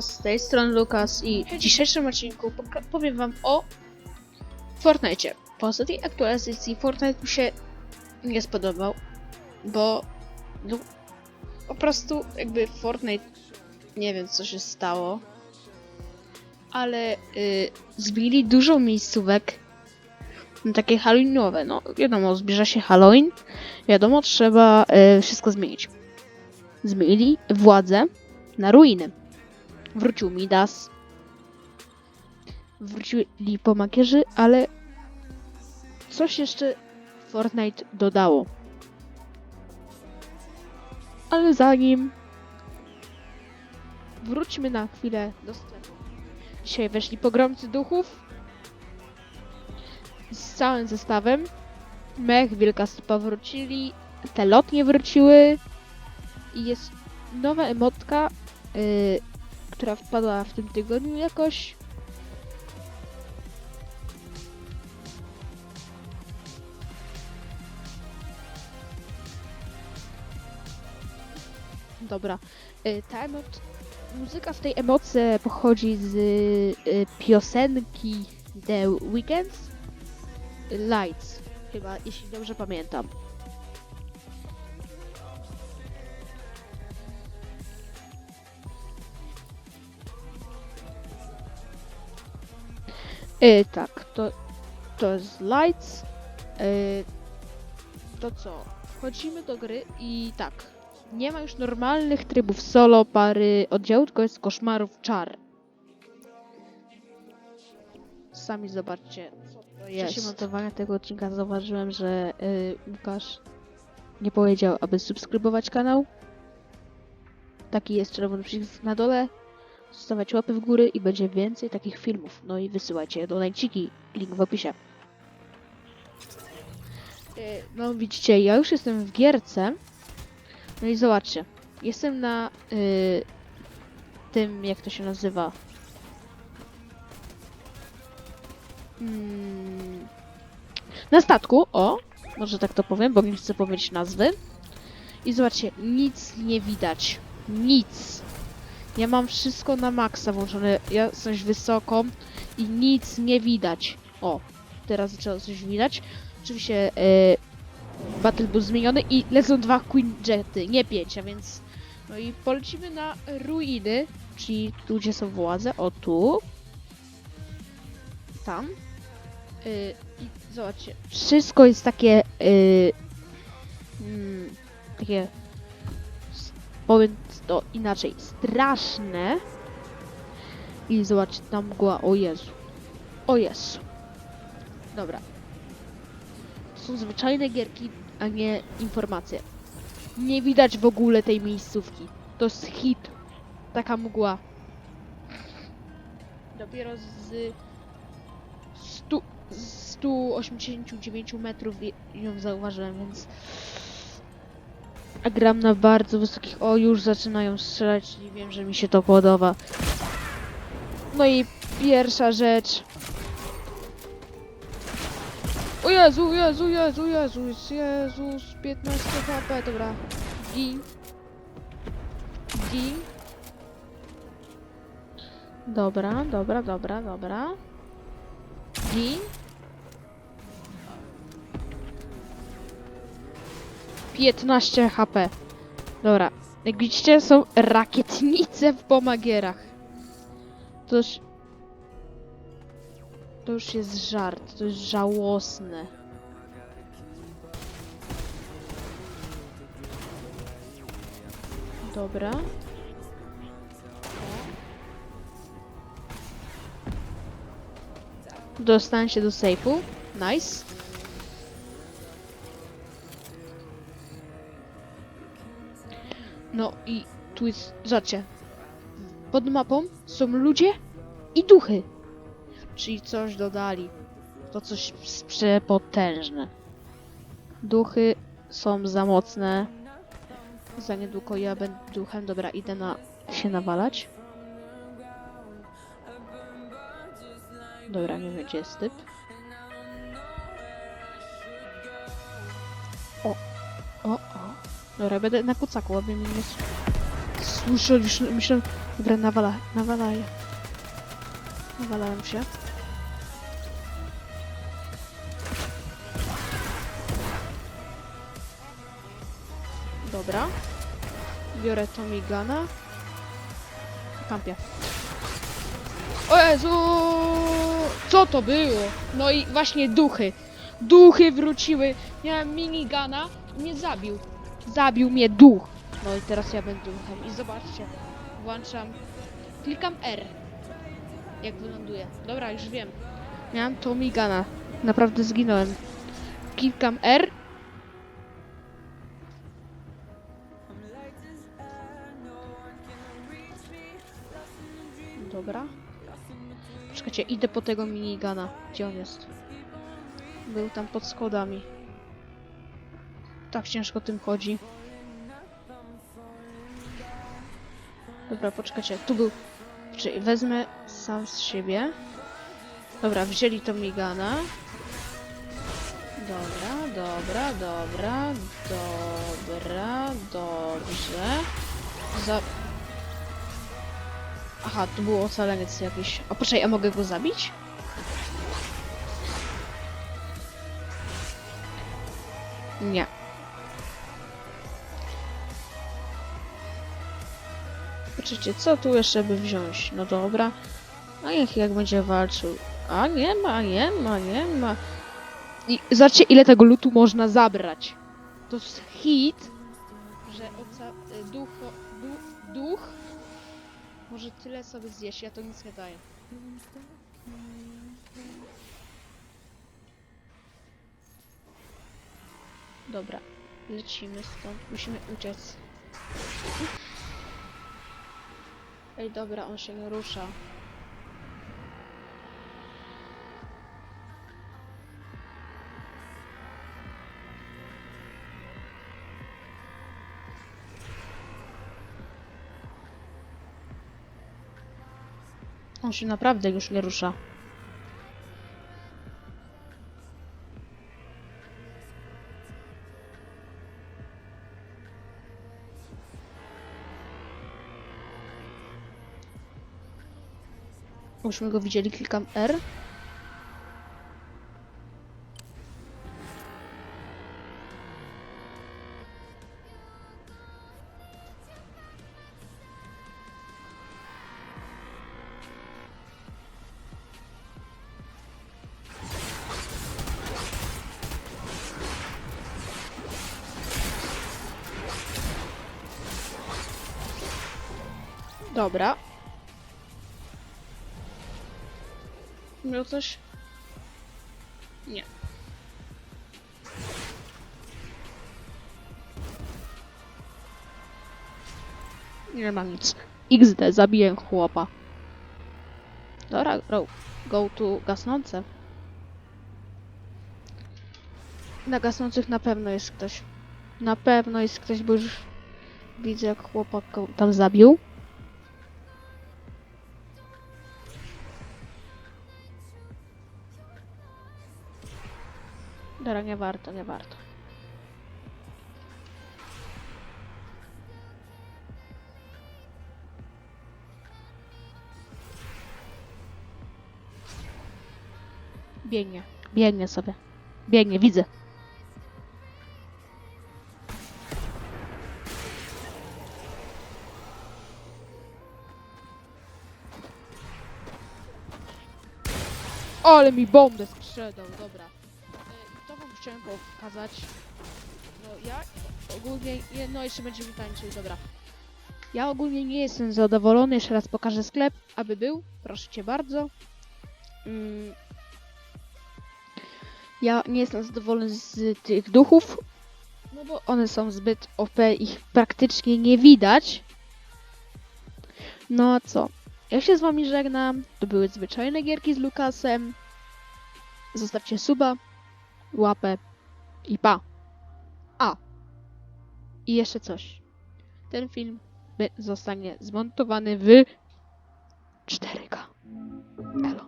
Z tej strony Lukas i w dzisiejszym odcinku powiem wam o Fortnite. Po ostatniej aktualizacji Fortnite mi się nie spodobał, bo no, po prostu jakby Fortnite nie wiem co się stało, ale y, zbili dużo miejscówek takie halloweenowe. No wiadomo, zbliża się Halloween, wiadomo, trzeba y, wszystko zmienić. Zmienili władzę na ruiny. Wrócił Midas. Wrócili pomagierzy, ale coś jeszcze Fortnite dodało. Ale zanim wróćmy na chwilę do sklepu. Dzisiaj weszli pogromcy duchów z całym zestawem. Mech, Wielka Stopa wrócili, te lotnie wróciły i jest nowa emotka, yy, która wpadła w tym tygodniu jakoś. Dobra. Y, Ta emot... Muzyka w tej emoce pochodzi z y, piosenki The Weekends Lights, chyba, jeśli dobrze pamiętam. Y, tak, to, to jest Lights. Y, to co? Wchodzimy do gry i tak. Nie ma już normalnych trybów solo, pary, oddziału, tylko jest koszmarów czar. Sami zobaczcie, co to jest. W czasie montowania tego odcinka zauważyłem, że y, Łukasz nie powiedział, aby subskrybować kanał. Taki jest czerwony przycisk na dole zostawiać łapy w górę i będzie więcej takich filmów. No i wysyłajcie je do najciki, link w opisie. E, No widzicie, ja już jestem w gierce. No i zobaczcie, jestem na y, tym, jak to się nazywa. Mm, na statku, o, może tak to powiem, bo nie chcę powiedzieć nazwy. I zobaczcie, nic nie widać. Nic. Ja mam wszystko na maksa włączone. Ja coś wysoko i nic nie widać. O, teraz zaczęło coś widać. Oczywiście e, Battle był zmieniony i lecą dwa Queen Jety, nie pięć, a więc... No i polecimy na ruiny, czyli tu gdzie są władze, o tu. Tam. E, I zobaczcie, wszystko jest takie... Mm, takie... Powiem to inaczej, straszne. I zobaczcie, tam mgła, o Jezu. O Jezu. Dobra. To są zwyczajne gierki, a nie informacje. Nie widać w ogóle tej miejscówki. To jest hit. Taka mgła. Dopiero z 100, z 189 metrów ją zauważyłem, więc a gram na bardzo wysokich. O, już zaczynają strzelać i wiem, że mi się to podoba. No i pierwsza rzecz. O Jezu, Jezu, Jezu, Jezus, Jezus, 15 HP, dobra. Gin. Gin. Dobra, dobra, dobra, dobra. Gin. 15 HP. Dobra. Jak widzicie, są rakietnice w pomagierach. To już... To już jest żart. To jest żałosne. Dobra. Dostań się do sejfu. Nice. No i tu jest, zobaczcie, pod mapą są ludzie i duchy. Czyli coś dodali. To coś przepotężne. Duchy są za mocne. Za niedługo ja będę duchem. Dobra, idę na się nawalać. Dobra, nie wiem gdzie jest typ. O, o, o. Dobra, będę na kucaku, aby mnie nie... Słyszę, już myślę... Dobra, nawala, nawalaj. Nawalałem się. Dobra. Biorę Tomigana. Kampię. O Jezu! Co to było? No i właśnie duchy. Duchy wróciły. Miałem minigana i mnie zabił. Zabił mnie duch. No i teraz ja będę duchem. I zobaczcie. Włączam. Klikam R. Jak wyląduję. Dobra, już wiem. Miałem Tomigana. Naprawdę zginąłem. Klikam R. Dobra. Czekajcie, idę po tego minigana. Gdzie on jest? Był tam pod schodami. Tak ciężko tym chodzi. Dobra, poczekajcie, tu był. Czyli wezmę sam z siebie. Dobra, wzięli to migana. Dobra, dobra, dobra, dobra, dobrze. Za... Aha, tu był ocaleniec jakiś. O, poczekaj, a mogę go zabić? Nie. Poczekajcie, co tu jeszcze by wziąć? No dobra. A jak, jak będzie walczył? A nie ma, nie ma, nie ma. I zobaczcie, ile tego lutu można zabrać. To jest hit, że oca... y, duch, duch, duch może tyle sobie zjeść, ja to nic nie daję. Dobra, lecimy stąd. Musimy uciec. Ej, dobra, on się nie rusza. On się naprawdę już nie rusza. Myśmy go widzieli, klikam R. Dobra. Miał coś? Nie. Nie ma nic. XD, zabiję chłopa. Dobra, go, go to gasnące. Na gasnących na pewno jest ktoś. Na pewno jest ktoś, bo już widzę jak chłopak go tam zabił. Dobra, nie warto, nie warto. Biegnie, biegnie sobie. Biegnie, widzę. Ale mi bombę sprzedał, dobra. Chciałem pokazać. No ja ogólnie, nie- no jeszcze będziemy tańczyć, dobra. Ja ogólnie nie jestem zadowolony, jeszcze raz pokażę sklep, aby był, proszę cię bardzo. Mm. Ja nie jestem zadowolony z tych duchów, no bo one są zbyt OP, ich praktycznie nie widać. No a co? Ja się z wami żegnam, to były zwyczajne gierki z Lukasem. Zostawcie suba, łapę i pa. A. I jeszcze coś. Ten film zostanie zmontowany w 4K. Elo.